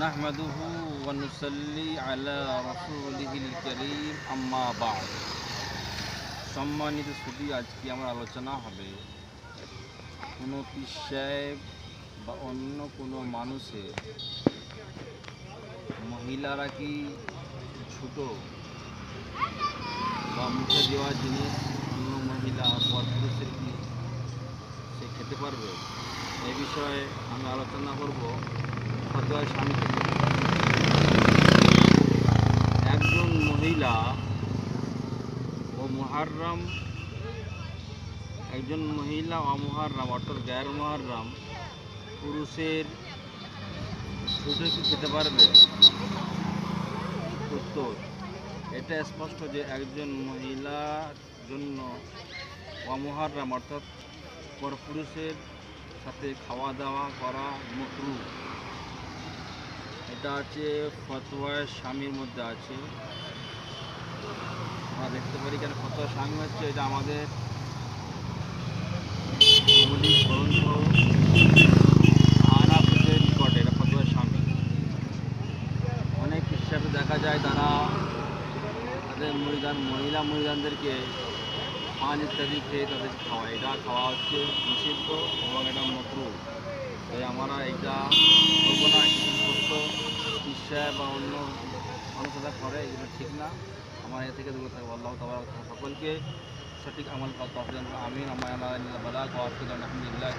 نحمده ونصلي على رسوله الكريم أما بعد সম্মানিত ছুটি আজকে আমার আলোচনা হবে কোনো পীর সাহেব বা অন্য কোনো মানুষের মহিলারা কি ছোট বা মুখে দেওয়া জিনিস অন্য মহিলা বা পুরুষের কি সে খেতে পারবে এ বিষয়ে আমি আলোচনা করব ফতোয়া স্বামী থেকে একজন মহিলা ও মুহাররাম, একজন মহিলা অমুহাররাম, অর্থাৎ গ্যার মুহাররাম, পুরুষের ছুটে কি খেতে পারবে? উত্তর। এটা স্পষ্ট যে একজন মহিলার জন্য অমুহাররাম, অর্থাৎ পরপুরুষের সাথে খাওয়া দাওয়া করা মকরু। এটা আছে ফতোয়ার স্বামীর মধ্যে আছে। আমরা দেখতে পারি কেন ফতোয়া স্বামী হচ্ছে এটা আমাদের মৌলিক গ্রন্থ। হিসাবে দেখা যায় তারা তাদের মরিদান মহিলা মরিদানদেরকে পান ইত্যাদি খেয়ে তাদের খাওয়া এটা খাওয়া হচ্ছে নিষিদ্ধ এবং এটা মকরু তাই আমরা এটা করব না কিছু সমস্ত চিকিৎসা বা অন্য মানুষ করে, এগুলো ঠিক না। আমার এ থেকে দূরে থাকব, আল্লাহ তাবার সকলকে সঠিক আমল হবে আমিন। আমার বালা আলহামদুলিল্লাহ